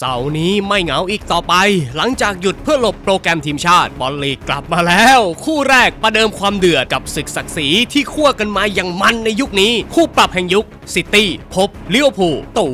เสาร์นี้ไม่เหงาอีกต่อไป หลังจากหยุดเพื่อหลบโปรแกรมทีมชาติบอลลีกกลับมาแล้ว คู่แรกประเดิมความเดือดกับศึกศักดิ์ศรีที่คั่วกันมาอย่างมันในยุคนี้ คู่ปรับแห่งยุคซิตี้พบลิเวอร์พูลตั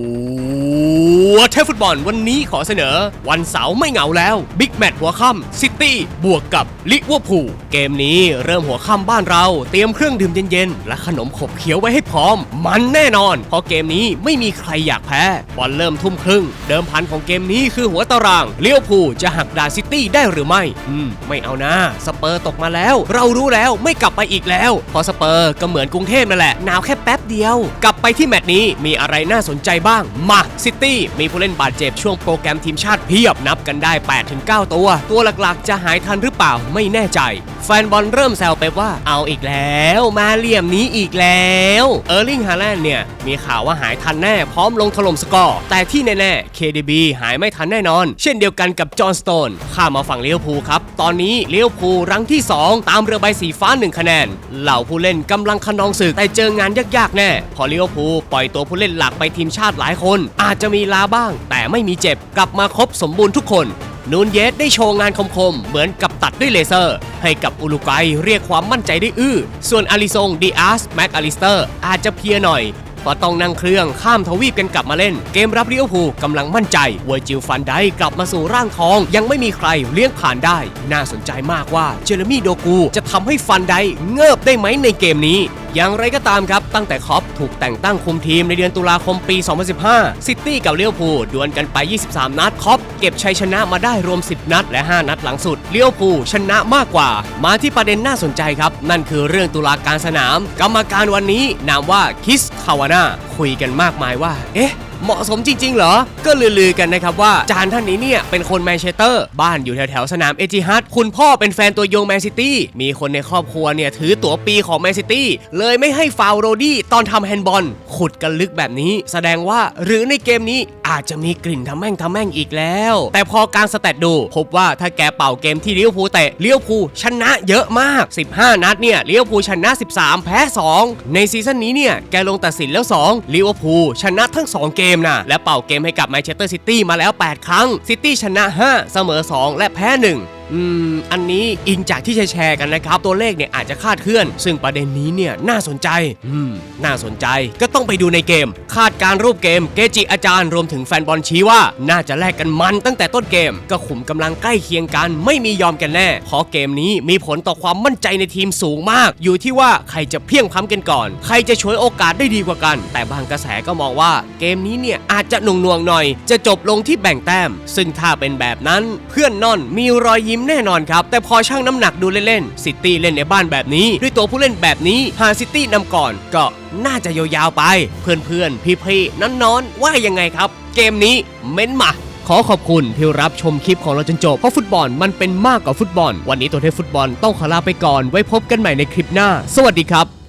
วเทพฟุตบอลวันนี้ขอเสนอ วันเสาร์ไม่เหงาแล้วบิ๊กแมตช์หัวค่ำซิตี้บวกกับลิเวอร์พูลเกมนี้เริ่มหัวค่ำบ้านเรา เตรียมเครื่องดื่มเย็นๆและขนมขบเคี้ยวไว้ให้พร้อม มันแน่นอนเพราะเกมนี้ไม่มีใครอยากแพ้บอลเริ่มทุ่มครึ่งเดิมพันของของเกมนี้คือหัวตารางเลี้ยวภูจะหักดาซิตี้ได้หรือไม่ อืม ไม่เอานะ สเปอร์ตกมาแล้ว เรารู้แล้วไม่กลับไปอีกแล้วพราะสเปอร์ก็เหมือนกรุงเทพนั่นแหละหนาวแค่แป๊บเดียว กลับไปที่แมตช์นี้มีอะไรน่าสนใจบ้าง มาซิตี้มีผู้เล่นบาดเจ็บช่วงโปรแกรมทีมชาติเพียบนับกันได้ 8-9 ตัว ตัวหลักๆ จะหายทันหรือเปล่าไม่แน่ใจ แฟนบอลเริ่มแซวเป๊ปว่าเอาอีกแล้ว มาเหลี่ยมนี้อีกแล้ว เออร์ลิงฮาแลนด์เนี่ยมีข่าวว่าหายทันแน่พร้อมลงถล่มสกอร์แต่ที่แน่ๆ KDB หายไม่ทันแน่นอน เช่นเดียวกันกับจอห์นสโตนข้ามาฝั่งเลี้ยวภูครับ ตอนนี้เลี้ยวภูรังที่ 2 ตามเรือใบสีฟ้า 1 คะแนน เหล่าผู้เล่นกำลังขนองศึกแต่เจองานยากๆแน่ พอเลี้ยวภูปล่อยตัวผู้เล่นหลักไปทีมชาติหลายคน อาจจะมีลาบ้าง แต่ไม่มีเจ็บกลับมาครบสมบูรณ์ทุกคนนูนเยสได้โชว์งานคมๆ เหมือนกับตัดด้วยเลเซอร์ ให้กับอุลุกัยเรียกความมั่นใจได้อื้อ ส่วนอาริซงดีอาร์สแม็กอลิสเตอร์อาจจะเพียหน่อย เพราะต้องนั่งเครื่องข้ามทวีปกันกลับมาเล่น เกมรับเรียวภูลกำลังมั่นใจเวอร์จิลฟันได้กลับมาสู่ร่างทอง ยังไม่มีใครเลี้ยงผ่านได้ น่าสนใจมากว่าเจอร์มี่โดกูจะทำให้ฟันได้เงิบได้ไหมในเกมนี้ อย่างไรก็ตามครับ ตั้งแต่คอปถูกแต่งตั้งคุมทีมในเดือนตุลาคมปี 2015 ซิตี้กับเลี้ยวภูดวลกันไป 23 นัดคอปเก็บชัยชนะมาได้รวม 10 นัด และ 5 นัดหลังสุดเลี้ยวภูชนะมากกว่า มาที่ประเด็นน่าสนใจครับ นั่นคือเรื่องตุลาการสนาม กรรมการวันนี้นามว่าคิสคาวาน่าคุยกันมากมายว่า เอ๊ะ เหมาะสมจริง ๆ เหรอ ก็ลือๆกันนะครับว่าจานท่านนี้เนี่ยเป็นคนแมนเชสเตอร์ บ้านอยู่แถวๆสนามเอจิฮัดคุณพ่อเป็นแฟนตัวยงแมนซิตี้มีคนในครอบครัวเนี่ยถือตั๋วปีของแมนซิตี้เลยไม่ให้ฟาวโรดี้ตอนทำแฮนด์บอลขุดกันลึกแบบนี้ แสดงว่าหรือในเกมนี้อาจจะมีกลิ่นทำแม่งทำแม่งอีกแล้ว แต่พอการสแตทดู พบว่าถ้าแกเป่าเกมที่เลี้ยวภูลเตะเลี้ยวภูชนะเยอะมาก 15 นัดเนี่ยเลี้ยวภูชนะ 13 แพ้ 2 ในซีซั่นนี้เนี่ยแกลงตัดสินแล้ว2ลิเวอร์พูลชนะทั้ง 2 เกมมนะและเป่าเกมให้กับแมนเชสเตอร์ซิตี้มาแล้ว 8 ครั้งซิตี้ชนะ 5 เสมอ 2 และแพ้ 1 อืม อันนี้อิงจากที่แชร์กันนะครับ ตัวเลขเนี่ยอาจจะคาดเคลื่อน ซึ่งประเด็นนี้เนี่ยน่าสนใจ อืม น่าสนใจ ก็ต้องไปดูในเกม คาดการรูปเกม เกจิอาจารย์รวมถึงแฟนบอลชี้ว่า น่าจะแลกกันมันตั้งแต่ต้นเกม ก็ขุมกำลังใกล้เคียงกัน ไม่มียอมกันแน่เพราะเกมนี้มีผลต่อความมั่นใจในทีมสูงมาก อยู่ที่ว่าใครจะเพียงพ้ำกันก่อน ใครจะช่วยโอกาสได้ดีกว่ากัน แต่บางกระแสก็มองว่า เกมนี้เนี่ยอาจจะหน่วงหน่วงๆหน่อย จะจบลงที่แบ่งแต้ม ซึ่งถ้าเป็นแบบนั้นเพื่อนนอนมีรอยยิ้มแน่นอนครับ แต่พอช่างน้ำหนักดูเล่นๆซิตี้เล่นในบ้านแบบนี้ ด้วยตัวผู้เล่นแบบนี้หาซิตี้นำก่อนก็น่าจะยาวๆไป เพื่อนๆ พี่ๆน้อนๆว่ายังไงครับ เกมนี้เม้นมาขอขอบคุณที่รับชมคลิปของเราจนจบ เพราะฟุตบอลมันเป็นมากกว่าฟุตบอล วันนี้ตัวเทพฟุตบอลต้องขอลาไปก่อน ไว้พบกันใหม่ในคลิปหน้า สวัสดีครับ